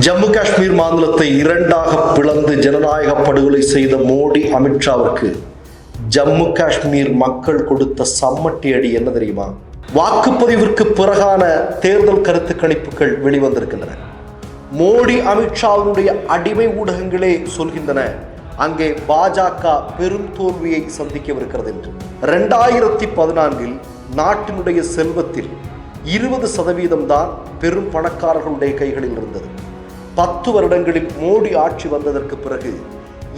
ஜம்மு காஷ்மீர் மாநிலத்தை இரண்டாக பிளந்து ஜனநாயக படுகொலை செய்த மோடி அமித்ஷாவிற்கு ஜம்மு காஷ்மீர் மக்கள் கொடுத்த சம்மட்டி அடி என்ன தெரியுமா? வாக்குப்பதிவிற்கு பிறகான தேர்தல் கருத்து கணிப்புகள் வெளிவந்திருக்கின்றன. மோடி அமித்ஷாவினுடைய அடிமை ஊடகங்களே சொல்கின்றன அங்கே பாஜக பெரும் தோல்வியை சந்திக்கவிருக்கிறது என்று. ரெண்டாயிரத்தி பதினான்கில் நாட்டினுடைய செல்வத்தில் இருபது சதவீதம் தான் பெரும் பணக்காரர்களுடைய கைகளில் இருந்தது. பத்து வருடங்களில் மோடி ஆட்சி வந்ததற்கு பிறகு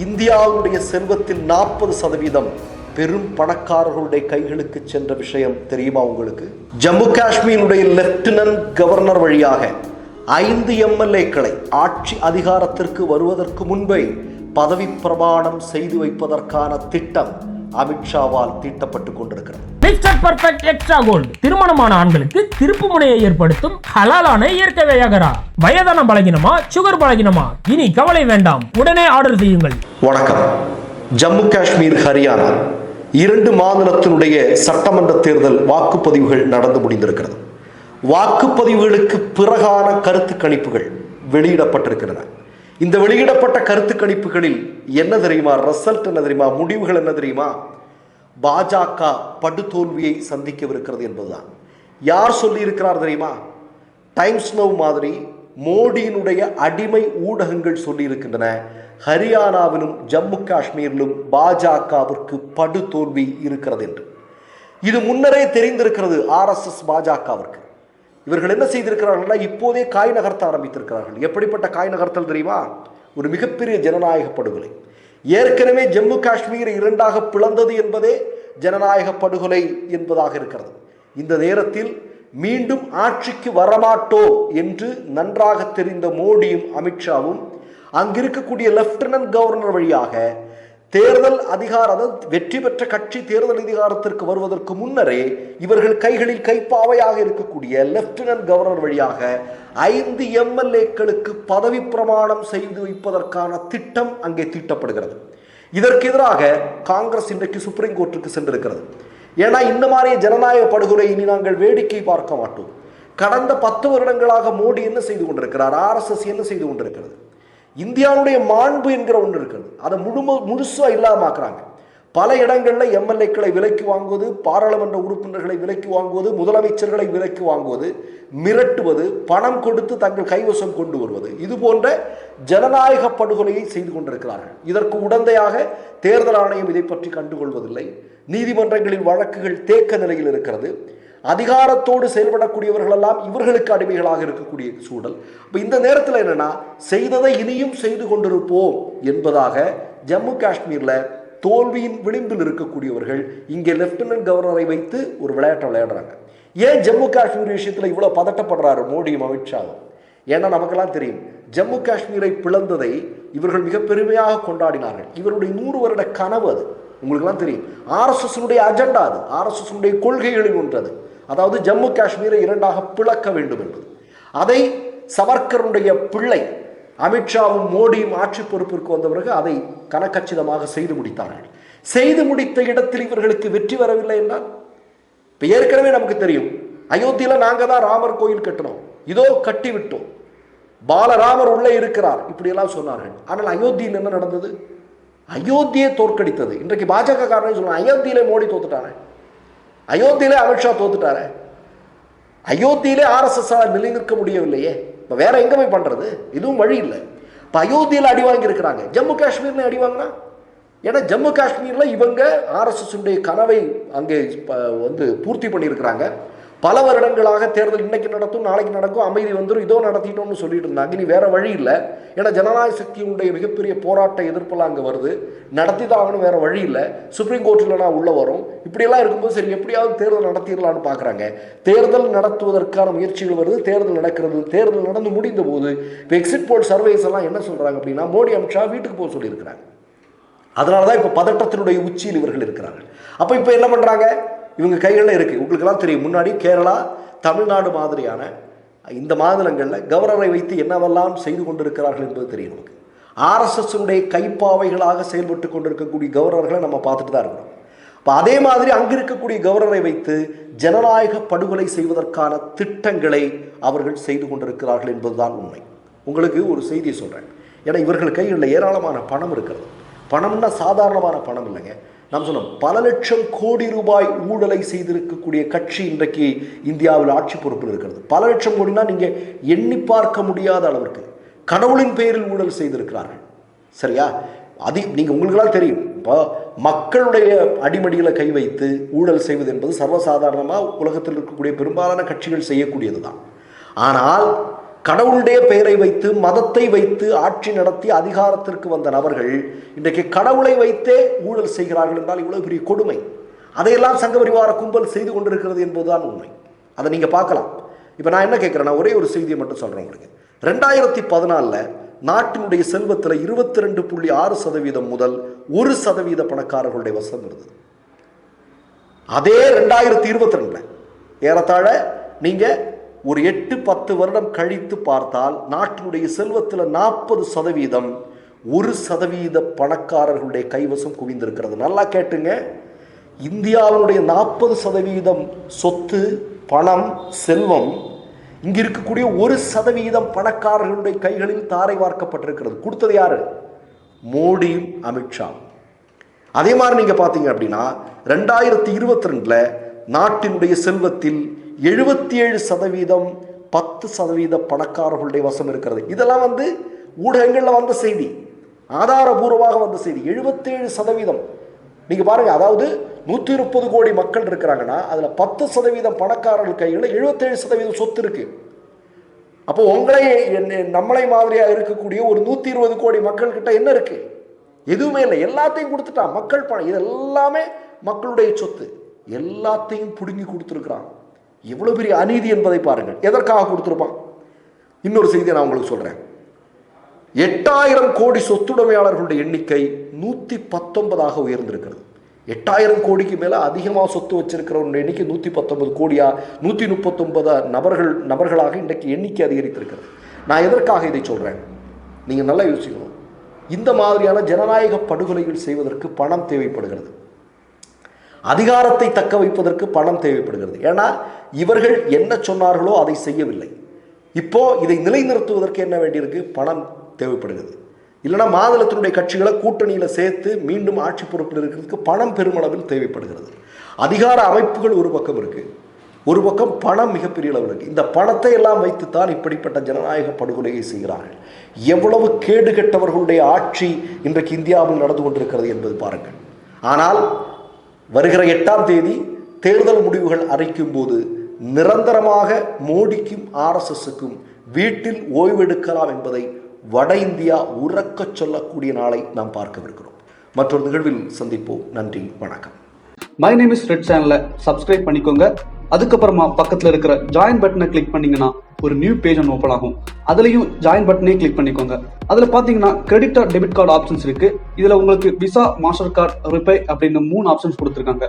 இந்தியாவுடைய செல்வத்தில் நாற்பது சதவீதம் பெரும் பணக்காரர்களுடைய கைகளுக்கு சென்ற விஷயம் தெரியுமா உங்களுக்கு? ஜம்மு காஷ்மீருடைய லெப்டினன்ட் கவர்னர் வழியாக ஐந்து எம்எல்ஏக்களை ஆட்சி அதிகாரத்திற்கு வருவதற்கு முன்பே பதவி பிரமாணம் செய்து வைப்பதற்கான திட்டம் அமித்ஷாவால் தீட்டப்பட்டு கொண்டிருக்கிறது. பர்ஃபெக்ட் எக்ஸ்ட்ரா கோல்டு திருமணமான ஆண்களுக்கு திருப்பு முனையை ஏற்படுத்தும் ஹலாலான இயற்கை வியாகரா வயதான பலகினமா சுகர் பலகினமா? இனி கவலை வேண்டாம். உடனே ஆர்டர் செய்யுங்கள். வணக்கம். ஜம்மு காஷ்மீர் ஹரியானா. இரண்டு மாநிலத்தினுடைய சட்டமன்ற தேர்தல் வாக்குப்பதிவுகள் நடந்து முடிந்திருக்கிறது. வாக்குப்பதிவுகளுக்கு பிறகான கருத்து கணிப்புகள் வெளியிடப்பட்டிருக்கின்றன. இந்த வெளியிடப்பட்ட கருத்து கணிப்புகளில் என்ன தெரியுமா? ரிசல்ட் என்ன தெரியுமா? முடிவுகள் என்ன தெரியுமா? பாஜக படுதோல்வியை சந்திக்கவிருக்கிறது என்பதுதான். யார் சொல்லியிருக்கிறார் தெரியுமா? டைம்ஸ் நவ் மாதிரி மோடியினுடைய அடிமை ஊடகங்கள் சொல்லியிருக்கின்றன. ஹரியானாவிலும் ஜம்மு காஷ்மீரிலும் பாஜகவிற்கு படுதோல்வி இருக்கிறது என்று. இது முன்னரே தெரிந்திருக்கிறது ஆர்எஸ்எஸ் பாஜகவிற்கு. இவர்கள் என்ன செய்திருக்கிறார்கள்னா இப்போதே காய் நகர்த்த ஆரம்பித்திருக்கிறார்கள். எப்படிப்பட்ட காய் நகர்த்தல் தெரியுமா? ஒரு மிகப்பெரிய ஜனநாயக படுகொலை. ஏற்கனவே ஜம்மு காஷ்மீர் இரண்டாக பிளந்தது என்பதே ஜனநாயக படுகொலை என்பதாக இருக்கிறது. இந்த நேரத்தில் மீண்டும் ஆட்சிக்கு வரமாட்டோம் என்று நன்றாக தெரிந்த மோடியும் அமித்ஷாவும் அங்கிருக்கக்கூடிய லெப்டினன்ட் கவர்னர் வழியாக தேர்தல் அதிகார வெற்றி பெற்ற கட்சி தேர்தல் அதிகாரத்திற்கு வருவதற்கு முன்னரே இவர்கள் கைகளில் கைப்பாவையாக இருக்கக்கூடிய லெப்டினன்ட் கவர்னர் வழியாக ஐந்து எம்எல்ஏக்களுக்கு பதவி பிரமாணம் செய்து வைப்பதற்கான திட்டம் அங்கே தீட்டப்படுகிறது. இதற்கு எதிராக காங்கிரஸ் இன்றைக்கு சுப்ரீம் கோர்ட்டுக்கு சென்றிருக்கிறது. ஏன்னா இந்த மாதிரி ஜனநாயக படுகொலை இனி நாங்கள் வேடிக்கை பார்க்க மாட்டோம். கடந்த பத்து வருடங்களாக மோடி என்ன செய்து கொண்டிருக்கிறார்? ஆர்எஸ்எஸ் என்ன செய்து கொண்டிருக்கிறது? இந்தியாவுடைய மாண்பு என்கிற ஒன்று இருக்கிறது. அதை முழும முழுசா இல்லாமாக்குறாங்க பல இடங்களில் எம்எல்ஏக்களை விலைக்கு வாங்குவது பாராளுமன்ற உறுப்பினர்களை விலைக்கு வாங்குவது முதலமைச்சர்களை விலைக்கு வாங்குவது மிரட்டுவது பணம் கொடுத்து தங்கள் கைவசம் கொண்டு வருவது. இது போன்ற ஜனநாயக படுகொலையை செய்து கொண்டிருக்கிறார்கள். இதற்கு உடந்தையாக தேர்தல் ஆணையம் இதை பற்றி கண்டுகொள்வதில்லை. நீதிமன்றங்களின் வழக்குகள் தேக்க நிலையில் இருக்கிறது. அதிகாரத்தோடு செயல்படக்கூடியவர்கள் எல்லாம் இவர்களுக்கு அடிமைகளாக இருக்கக்கூடிய சூழல். இப்போ இந்த நேரத்தில் என்னென்னா செய்ததை இனியும் செய்து கொண்டிருப்போம் என்பதாக ஜம்மு காஷ்மீரில் தோல்வியின் விளிம்பில் இருக்கக்கூடியவர்கள் இங்கே லெப்டினன்ட் கவர்னரை வைத்து ஒரு விளையாட்டை விளையாடுறாங்க. ஏன் ஜம்மு காஷ்மீர் விஷயத்தில் இவ்வளோ பதட்டப்படுறாரு மோடியும் அமித்ஷாவும் ஏன்னா நமக்கெல்லாம் தெரியும் ஜம்மு காஷ்மீரை பிளந்ததை இவர்கள் மிக பெருமையாக கொண்டாடினார்கள். இவருடைய நூறு வருட கனவு அது. உங்களுக்கெல்லாம் தெரியும். ஆர்எஸ்எஸ்னுடைய அஜெண்டா அது. ஆர்எஸ்எஸ்னுடைய கொள்கைகளில் ஒன்று அது. அதாவது ஜம்மு காஷ்மீரை இரண்டாக பிளக்க வேண்டும் என்பது. அதை சவர்கருடைய பிள்ளை அமித்ஷாவும் மோடியும் ஆட்சி பொறுப்பிற்கு வந்த பிறகு அதை கனக்கச்சிதமாக செய்து முடித்தார்கள். செய்து முடித்த இடத்தில் இவர்களுக்கு வெற்றி வரவில்லை என்றால்? இப்போ ஏற்கனவே நமக்கு தெரியும். அயோத்தியில் நாங்கள் தான் ராமர் கோயில் கட்டினோம். இதோ கட்டிவிட்டோம் பாலராமர் உள்ளே இருக்கிறார். இப்படியெல்லாம் சொன்னார்கள். ஆனால் அயோத்தியில் என்ன நடந்தது? அயோத்தியை தோற்கடித்தது. இன்றைக்கு பாஜக காரணம் சொல்லுவாங்க அயோத்தியிலே மோடி தோத்துட்டாரு அயோத்தியிலே அமித்ஷா தோத்துட்டாரு. அயோத்தியிலே ஆர்எஸ்எஸ் நிலை நிற்க முடியவில்லையே. இப்போ வேற எங்க போய் பண்றது? இதுவும் வழி இல்லை. இப்போ அயோத்தியில் அடி வாங்கியிருக்கிறாங்க. ஜம்மு காஷ்மீர்ல அடி வாங்கினா? ஏன்னா ஜம்மு காஷ்மீரில் இவங்க ஆர்எஸ்எஸ் உடைய கனவை அங்கே வந்து பூர்த்தி பண்ணியிருக்கிறாங்க. பல வருடங்களாக தேர்தல் இன்னைக்கு நடத்தும் நாளைக்கு நடக்கும் அமைதி வந்துடும் இதோ நடத்திட்டோம்னு சொல்லிட்டு இருந்தாங்க. இனி வேற வழி இல்லை. ஏன்னா ஜனநாயக சக்தியினுடைய மிகப்பெரிய போராட்ட எதிர்ப்பெல்லாம் அங்கே வருது. நடத்தி தான் ஆகணும் வேற வழி இல்லை. சுப்ரீம் கோர்ட்டில் நான் உள்ள வரும். இப்படியெல்லாம் இருக்கும்போது சரி எப்படியாவது தேர்தல் நடத்திடலான்னு பார்க்குறாங்க தேர்தல் நடத்துவதற்கான முயற்சிகள் வருது தேர்தல் நடக்கிறது தேர்தல் நடந்து முடிந்த போது இப்போ எக்ஸிட் போல் சர்வேஸ் எல்லாம் என்ன சொல்கிறாங்க அப்படின்னா மோடி அமித்ஷா வீட்டுக்கு போக சொல்லியிருக்கிறாங்க. அதனால தான் இப்போ பதட்டத்தினுடைய உச்சியில் இவர்கள் இருக்கிறார்கள். அப்போ இப்போ என்ன பண்ணுறாங்க இவங்க கைகளில் இருக்குது உங்களுக்கெல்லாம் தெரியும். முன்னாடி கேரளா தமிழ்நாடு மாதிரியான இந்த மாநிலங்களில் கவர்னரை வைத்து என்னவெல்லாம் செய்து கொண்டிருக்கிறார்கள் என்பது தெரியும் நமக்கு. ஆர்எஸ்எஸ்னுடைய கைப்பாவைகளாக செயல்பட்டு கொண்டிருக்கக்கூடிய கவர்னர்களை நம்ம பார்த்துட்டு தான் இருக்கிறோம். இப்போ அதே மாதிரி அங்கே இருக்கக்கூடிய கவர்னரை வைத்து ஜனநாயக படுகொலை செய்வதற்கான திட்டங்களை அவர்கள் செய்து கொண்டிருக்கிறார்கள் என்பதுதான் உண்மை. உங்களுக்கு ஒரு செய்தியை சொல்கிறேன் ஏன்னா இவர்கள் கைகளில் ஏராளமான பணம் இருக்கிறது. பணம்னா சாதாரணமான பணம் இல்லைங்க. நாம் சொன்னோம் பல லட்சம் கோடி ரூபாய் ஊழலை செய்திருக்கக்கூடிய கட்சி இன்றைக்கு இந்தியாவில் ஆட்சி பொறுப்பில் இருக்கிறது. பல லட்சம் கோடினா நீங்கள் எண்ணி பார்க்க முடியாத அளவிற்கு கடவுளின் பெயரில் ஊழல் செய்திருக்கிறார்கள். சரியா? அது நீங்கள் உங்களுக்கெல்லாம் தெரியும். இப்போ மக்களுடைய அடிமடியில் கை வைத்து ஊழல் செய்வது என்பது சர்வசாதாரணமாக உலகத்தில் இருக்கக்கூடிய பெரும்பாலான கட்சிகள் செய்யக்கூடியது தான் ஆனால் கடவுளுடைய பெயரை வைத்து மதத்தை வைத்து ஆட்சி நடத்தி அதிகாரத்திற்கு வந்த நபர்கள் இன்றைக்கு கடவுளை வைத்தே ஊழல் செய்கிறார்கள் என்றால் இவ்வளவு பெரிய கொடுமை. அதையெல்லாம் சங்கபரிவார கும்பல் செய்து கொண்டிருக்கிறது என்பதுதான் உண்மை. அதை நீங்கள் பார்க்கலாம். இப்போ நான் என்ன கேட்குறேன்னா ஒரே ஒரு செய்தியை மட்டும் சொல்கிறேன் உங்களுக்கு. ரெண்டாயிரத்தி பதினாலில் நாட்டினுடைய செல்வத்தில் இருபத்தி ரெண்டு புள்ளி ஆறு சதவீதம் முதல் ஒரு சதவீத பணக்காரர்களுடைய வசம் இருந்தது. அதே ரெண்டாயிரத்தி இருபத்தி ரெண்டில் ஏறத்தாழ நீங்கள் ஒரு எட்டு பத்து வருடம் கழித்து பார்த்தால் நாட்டினுடைய செல்வத்தில் நாற்பது சதவீதம் ஒரு சதவீத பணக்காரர்களுடைய கைவசம் குவிந்திருக்கிறது. நல்லா கேட்டுங்க. இந்தியாவினுடைய நாற்பது சதவீதம் சொத்து பணம் செல்வம் இங்கே இருக்கக்கூடிய ஒரு சதவீதம் பணக்காரர்களுடைய கைகளில் தாரை வார்க்கப்பட்டிருக்கிறது. கொடுத்தது யாரு? மோடியும் அமித்ஷா. அதே மாதிரி நீங்கள் பார்த்தீங்க அப்படின்னா ரெண்டாயிரத்தி இருபத்தி ரெண்டில் நாட்டினுடைய செல்வத்தில் எழுபத்தி ஏழு சதவீதம் பத்து சதவீத பணக்காரர்களுடைய வசம் இருக்கிறது. இதெல்லாம் வந்து ஊடகங்களில் வந்த செய்தி. ஆதாரபூர்வமாக வந்த செய்தி. எழுபத்தேழு சதவீதம். நீங்கள் பாருங்கள் அதாவது நூற்றி முப்பது கோடி மக்கள் இருக்கிறாங்கன்னா அதில் பத்து சதவீதம் பணக்காரர்கள் கையில் எழுபத்தேழு சதவீதம் சொத்து இருக்குது அப்போ உங்களை என்ன- நம்மளை மாதிரியாக இருக்கக்கூடிய ஒரு நூற்றி இருபது கோடி மக்கள்கிட்ட என்ன இருக்குது எதுவுமே இல்லை. எல்லாத்தையும் கொடுத்துட்டான். மக்கள் பணம். இது எல்லாமே மக்களுடைய சொத்து. எல்லாத்தையும் பிடுங்கி கொடுத்துருக்குறான். இவ்வளோ பெரிய அநீதி என்பதை பாருங்கள். எதற்காக கொடுத்துருப்பான்? இன்னொரு செய்தியை நான் உங்களுக்கு சொல்கிறேன் எட்டாயிரம் கோடி சொத்துடைமையாளர்களுடைய எண்ணிக்கை நூற்றி பத்தொன்பதாக உயர்ந்திருக்கிறது. எட்டாயிரம் கோடிக்கு மேலே அதிகமாக சொத்து வச்சிருக்கிறவருடைய எண்ணிக்கை நூற்றி பத்தொன்பது கோடியா? நூற்றி முப்பத்தொன்பது நபர்கள் நபர்களாக இன்றைக்கு எண்ணிக்கை அதிகரித்திருக்கிறது. நான் எதற்காக இதை சொல்கிறேன் நீங்கள் நல்லா யோசிக்கணும். இந்த மாதிரியான ஜனநாயக படுகொலைகள் செய்வதற்கு பணம் தேவைப்படுகிறது. அதிகாரத்தை தக்க வைப்பதற்கு பணம் தேவைப்படுகிறது. ஏன்னா இவர்கள் என்ன சொன்னார்களோ அதை செய்யவில்லை. இப்போ இதை நிலைநிறுத்துவதற்கு என்ன வேண்டியிருக்கு? பணம் தேவைப்படுகிறது. இல்லைன்னா மாநிலத்தினுடைய கட்சிகளை கூட்டணியில் சேர்த்து மீண்டும் ஆட்சி பொறுப்பில் இருக்கிறதுக்கு பணம் பெருமளவில் தேவைப்படுகிறது. அதிகார அமைப்புகள் ஒரு பக்கம் இருக்குது ஒரு பக்கம் பணம் மிகப்பெரிய அளவில் இருக்குது இந்த பணத்தை எல்லாம் வைத்துத்தான் இப்படிப்பட்ட ஜனநாயக படுகொலையை செய்கிறார்கள். எவ்வளவு கேடு கெட்டவர்களுடைய ஆட்சி இன்றைக்கு இந்தியாவில் நடந்து கொண்டிருக்கிறது என்பது பாருங்கள். ஆனால் வருகிற எட்டாம் தேதி தேர்தல் முடிவுகள் அறிக்கும் போது நிரந்தரமாக மோடிக்கும் ஆர்எஸ்எஸ்க்கும் வீட்டில் ஓய்வெடுக்கலாம் என்பதை வட இந்தியா உறக்கச் சொல்லக்கூடிய நாளை நாம் பார்க்கவிருக்கிறோம். மற்றொரு நிகழ்வில் சந்திப்போம். நன்றி வணக்கம். மை நேம் இஸ் ரெட் சேனலை சப்ஸ்கிரைப் பண்ணிக்கோங்க. அதுக்கப்புறமா பக்கத்தில் இருக்கிற ஜாயின் பட்டனை கிளிக் பண்ணீங்கன்னா ஒரு நியூ பேஜ் ஒன்று ஓப்பன் ஆகும். அதுலயும் ஜாயின் பட்டனே கிளிக் பண்ணிக்கோங்க. அதுல பாத்தீங்கன்னா credit or debit card options இருக்கு. இதுல உங்களுக்கு விசா மாஸ்டர் கார்டு ரிப்பே அப்படின்னு மூணு ஆப்ஷன்ஸ் கொடுத்துருக்காங்க.